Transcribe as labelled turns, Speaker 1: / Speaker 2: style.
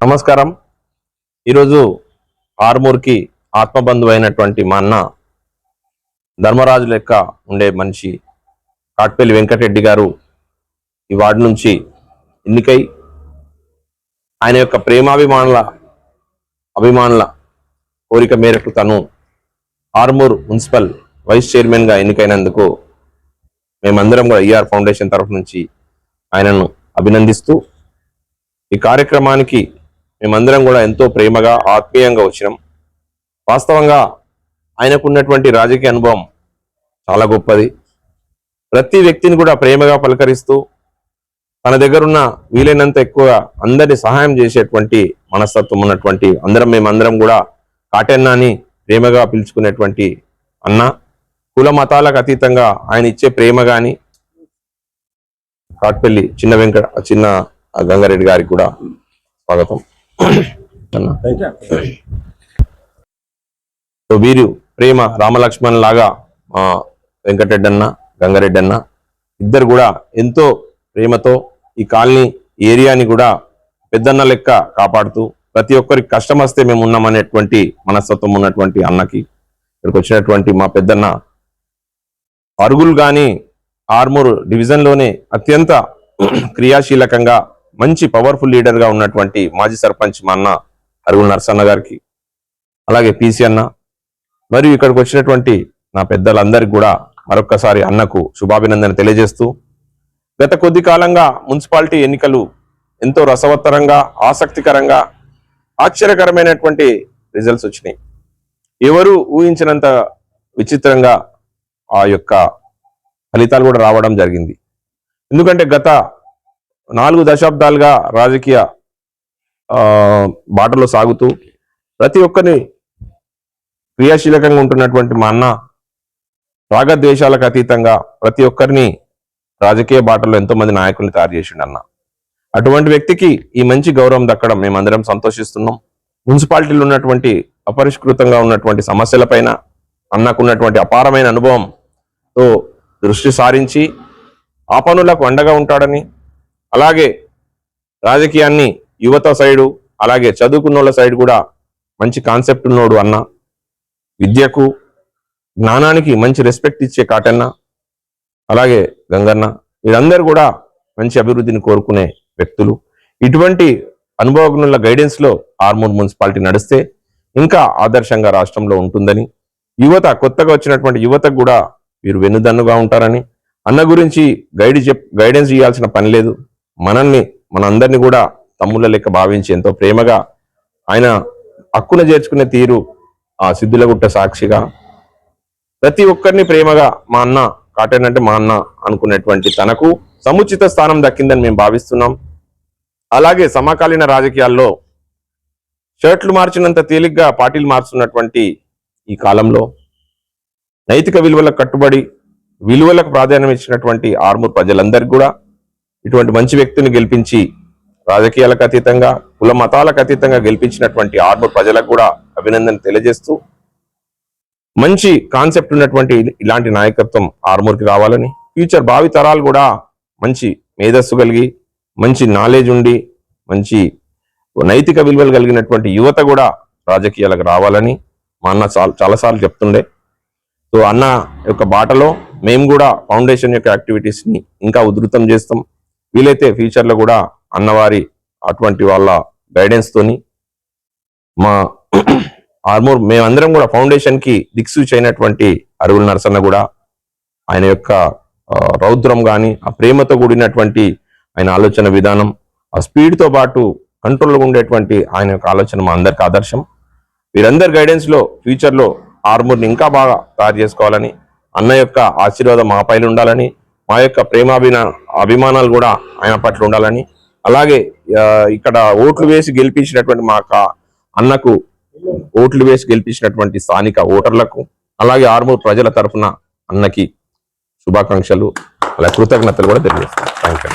Speaker 1: నమస్కారం. ఈరోజు ఆర్మూర్కి ఆత్మబంధువు అయినటువంటి మా అన్న ధర్మరాజు లెక్క ఉండే మనిషి కాట్పల్లి వెంకటరెడ్డి గారు ఈ వార్డు నుంచి ఎన్నికై. ఆయన యొక్క ప్రేమాభిమానుల అభిమానుల కోరిక మేరకు తను ఆర్మూర్ మున్సిపల్ వైస్ చైర్మన్గా ఎన్నికైనందుకు మేమందరం కూడా ఈఆర్ ఫౌండేషన్ తరఫు నుంచి ఆయనను అభినందిస్తూ ఈ కార్యక్రమానికి మేమందరం కూడా ఎంతో ప్రేమగా ఆత్మీయంగా వచ్చినాం. వాస్తవంగా ఆయనకున్నటువంటి రాజకీయ అనుభవం చాలా గొప్పది. ప్రతి వ్యక్తిని కూడా ప్రేమగా పలకరిస్తూ తన దగ్గరున్న వీలైనంత ఎక్కువగా అందరిని సహాయం చేసేటువంటి మనస్తత్వం ఉన్నటువంటి అందరం మేమందరం కూడా కాటన్నాని ప్రేమగా పిలుచుకునేటువంటి అన్న కుల మతాలకు అతీతంగా ఆయన ఇచ్చే ప్రేమ కానీ కాట్పల్లి చిన్న వెంకట చిన్న గంగారెడ్డి గారికి కూడా స్వాగతం. వీరు ప్రేమ రామలక్ష్మణ్ లాగా వెంకటరెడ్డి అన్న గంగారెడ్డి అన్న ఇద్దరు కూడా ఎంతో ప్రేమతో ఈ కాలనీ ఏరియాని కూడా పెద్దన్న లెక్క కాపాడుతూ ప్రతి ఒక్కరికి కష్టం వస్తే మేము ఉన్నామనేటువంటి మనస్తత్వం ఉన్నటువంటి అన్నకి ఇక్కడికి వచ్చినటువంటి మా పెద్దన్న. అరుగులు కానీ ఆర్మూర్ డివిజన్లోనే అత్యంత క్రియాశీలకంగా మంచి పవర్ఫుల్ లీడర్గా ఉన్నటువంటి మాజీ సర్పంచ్ మా అన్న అరుగుల నరసన్న గారికి అలాగే పీసీ అన్న మరియు ఇక్కడికి వచ్చినటువంటి నా పెద్దలందరికీ కూడా మరొక్కసారి అన్నకు శుభాభినందన తెలియజేస్తూ గత కొద్ది కాలంగా మున్సిపాలిటీ ఎన్నికలు ఎంతో రసవత్తరంగా ఆసక్తికరంగా ఆశ్చర్యకరమైనటువంటి రిజల్ట్స్ వచ్చినాయి. ఎవరు ఊహించినంత విచిత్రంగా ఆ యొక్క ఫలితాలు కూడా రావడం జరిగింది. ఎందుకంటే గత నాలుగు దశాబ్దాలుగా రాజకీయ బాటలో సాగుతూ ప్రతి ఒక్కరిని క్రియాశీలకంగా ఉంటున్నటువంటి మా అన్న రాగద్వేషాలకు అతీతంగా ప్రతి ఒక్కరిని రాజకీయ బాటలో ఎంతోమంది నాయకుల్ని తయారు చేసిండు అన్న. అటువంటి వ్యక్తికి ఈ మంచి గౌరవం దక్కడం మేమందరం సంతోషిస్తున్నాం. మున్సిపాలిటీలో ఉన్నటువంటి అపరిష్కృతంగా ఉన్నటువంటి సమస్యలపైన అన్నకున్నటువంటి అపారమైన అనుభవంతో దృష్టి సారించి ఆ పనులకు అండగా ఉంటాడని అలాగే రాజకీయాన్ని యువత సైడు అలాగే చదువుకున్నోళ్ళ సైడ్ కూడా మంచి కాన్సెప్ట్ ఉన్నోడు అన్న. విద్యకు జ్ఞానానికి మంచి రెస్పెక్ట్ ఇచ్చే కాటన్న. అలాగే గంగన్న. వీరందరూ కూడా మంచి అభివృద్ధిని కోరుకునే వ్యక్తులు. ఇటువంటి అనుభవజ్ఞుల గైడెన్స్లో ఆర్మూర్ మున్సిపాలిటీ నడిస్తే ఇంకా ఆదర్శంగా రాష్ట్రంలో ఉంటుందని యువత కొత్తగా వచ్చినటువంటి యువతకు కూడా వీరు వెన్నుదన్నుగా ఉంటారని అన్న గురించి గైడ్ చెప్ గైడెన్స్ ఇవ్వాల్సిన పని లేదు. మనల్ని మనందరినీ కూడా తమ్ముళ్ళ లెక్క భావించి ఎంతో ప్రేమగా ఆయన హక్కున చేర్చుకునే తీరు ఆ సిద్ధులగుట్ట సాక్షిగా ప్రతి ఒక్కరిని ప్రేమగా మా అన్న కాటన్ అంటే మా అన్న అనుకునేటువంటి తనకు సముచిత స్థానం దక్కిందని మేము భావిస్తున్నాం. అలాగే సమకాలీన రాజకీయాల్లో షర్ట్లు మార్చినంత తేలిగ్గా పార్టీలు మార్చున్నటువంటి ఈ కాలంలో నైతిక విలువలకు కట్టుబడి విలువలకు ప్రాధాన్యం ఇచ్చినటువంటి ఆర్మూర్ ప్రజలందరికీ కూడా ఇటువంటి మంచి వ్యక్తిని గెలిపించి రాజకీయాలకు అతీతంగా కుల మతాలకు అతీతంగా గెలిపించినటువంటి ఆర్మూర్ ప్రజలకు కూడా అభినందన తెలియజేస్తూ మంచి కాన్సెప్ట్ ఉన్నటువంటి ఇలాంటి నాయకత్వం ఆర్మూర్కి రావాలని ఫ్యూచర్ భావి తరాలు కూడా మంచి మేధస్సు కలిగి మంచి నాలెడ్జ్ ఉండి మంచి నైతిక విలువలు కలిగినటువంటి యువత కూడా రాజకీయాలకు రావాలని మా అన్న చాలా చాలాసార్లు చెప్తుండే. సో అన్న యొక్క బాటలో మేము కూడా ఫౌండేషన్ యొక్క యాక్టివిటీస్ని ఇంకా ఉధృతం చేస్తాం. వీలైతే ఫ్యూచర్లో కూడా అన్నవారి అటువంటి వాళ్ళ గైడెన్స్ తోని మా ఆర్మూర్ మేమందరం కూడా ఫౌండేషన్కి దిక్సూచి అయినటువంటి అరుగుల నరసన్న కూడా ఆయన యొక్క రౌద్రం కానీ ఆ ప్రేమతో కూడినటువంటి ఆయన ఆలోచన విధానం ఆ స్పీడ్తో పాటు కంట్రోల్లో ఉండేటువంటి ఆయన యొక్క ఆలోచన మా అందరికి ఆదర్శం. వీరందరి గైడెన్స్లో ఫ్యూచర్లో ఆర్మూర్ని ఇంకా బాగా తయారు చేసుకోవాలని అన్న యొక్క ఆశీర్వాదం మా పైన ఉండాలని మా యొక్క ప్రేమాభినా అభిమానాలు కూడా ఆయన పట్ల ఉండాలని. అలాగే ఇక్కడ ఓట్లు వేసి గెలిపించినటువంటి మా అన్నకు ఓట్లు వేసి గెలిపించినటువంటి స్థానిక ఓటర్లకు అలాగే ఆర్మూర్ ప్రజల తరఫున అన్నకి శుభాకాంక్షలు. అలా కృతజ్ఞతలు కూడా తెలియజేస్తాను థ్యాంక్ యూ